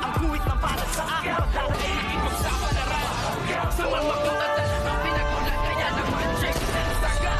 Ang guhit na para sa akin. Pagdadaig ipagsapalaran Sa mga katatan Ang pinagulat kaya naman Check na saga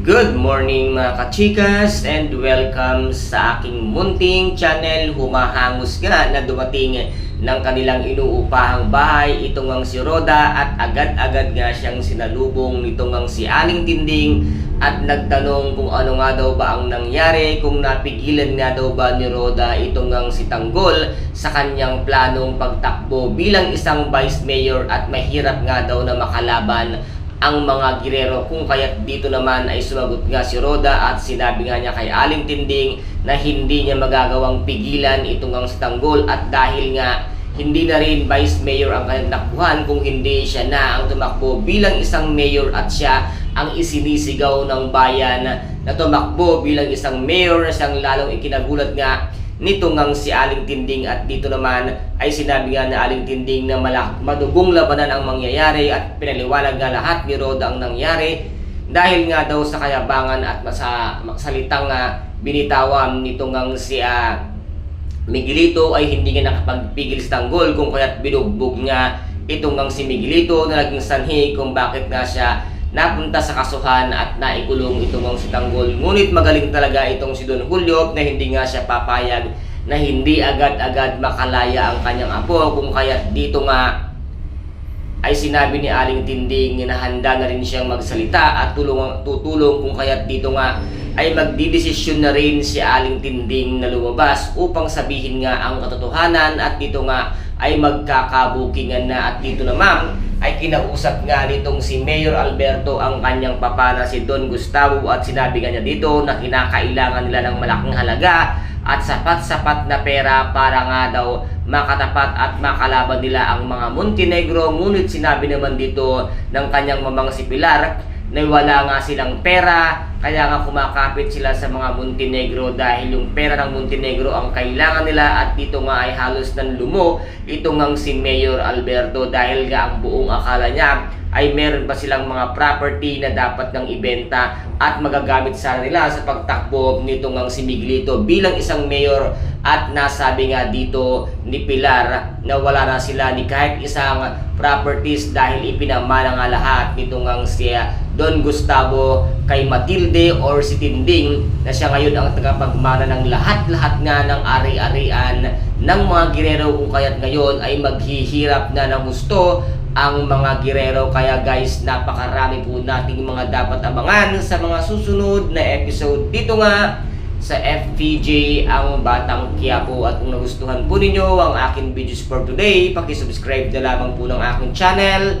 Good morning mga kachikas and welcome sa aking munting channel Humahangos nga na dumating ng kanilang inuupahang bahay itong ang si Roda at agad-agad nga siyang sinalubong nitong ang si Aling Tinding at nagtanong kung ano nga daw ba ang nangyari kung napigilan nga daw ba ni Roda itong ang si Tanggol sa kanyang planong pagtakbo bilang isang vice mayor at mahirap nga daw na makalaban ang mga girero. Kung kaya't dito naman ay sumagot nga si Roda at sinabi nga niya kay Aling Tinding na hindi niya magagawang pigilan itong ang si Tanggol at dahil nga hindi na rin vice mayor ang kanyang takbuhan kung hindi siya na ang tumakbo bilang isang mayor at siya ang isinisigaw ng bayan na tumakbo bilang isang mayor na siyang lalong ikinagulat nga nito ngang si Aling Tinding. At dito naman ay sinabi nga na Aling Tinding na malak madugong labanan ang mangyayari at pinaliwanag nga lahat ni Roda ang nangyari dahil nga daw sa kayabangan at sa salitang nga binitawan nito ngang si ah, Miguelito ay hindi nga nakapagpigil sa tanggol kung kaya't binugbog nga itong ngang si Miguelito na naging sanhi kung bakit nga siya napunta sa kasuhan at naikulong itong ang si Tanggol. Ngunit magaling talaga itong si Don Julio na hindi nga siya papayag na hindi agad-agad makalaya ang kanyang apo kung kaya't dito nga ay sinabi ni Aling Tinding na handa na rin siyang magsalita at tulong, tutulong kung kaya't dito nga ay magdidesisyon na rin si Aling Tinding na lumabas upang sabihin nga ang katotohanan at dito nga ay magkakabukingan na. At dito naman ay kinausap nga nitong si Mayor Alberto ang kanyang papa na si Don Gustavo at sinabi nga niya dito na kinakailangan nila ng malaking halaga at sapat-sapat na pera para nga daw makatapat at makalaban nila ang mga Montenegro. Ngunit sinabi naman dito ng kanyang mamang si Pilar na wala nga silang pera kaya nga kumakapit sila sa mga Montenegro dahil yung pera ng Montenegro ang kailangan nila at dito nga ay halos ng lumo ito ngang si Mayor Alberto dahil nga ang buong akala niya ay meron pa silang mga property na dapat nang ibenta at magagamit sana nila sa pagtakbo nito ngang si Miguelito bilang isang mayor. At nasabi nga dito ni Pilar na wala na sila ni kahit isang properties dahil ipinamana nga lahat nito ngang si Don Gustavo kay Matilde or si Tinding na siya ngayon ang tagapagmana ng lahat-lahat nga ng ari-arian ng mga girero. Kung kaya't ngayon ay maghihirap na ng gusto ang mga girero. Kaya guys napakarami po nating mga dapat abangan sa mga susunod na episode. Dito nga sa FPJ ang Batang Quiapo at kung nagustuhan po ninyo ang aking videos for today paki-subscribe na lamang po ng aking channel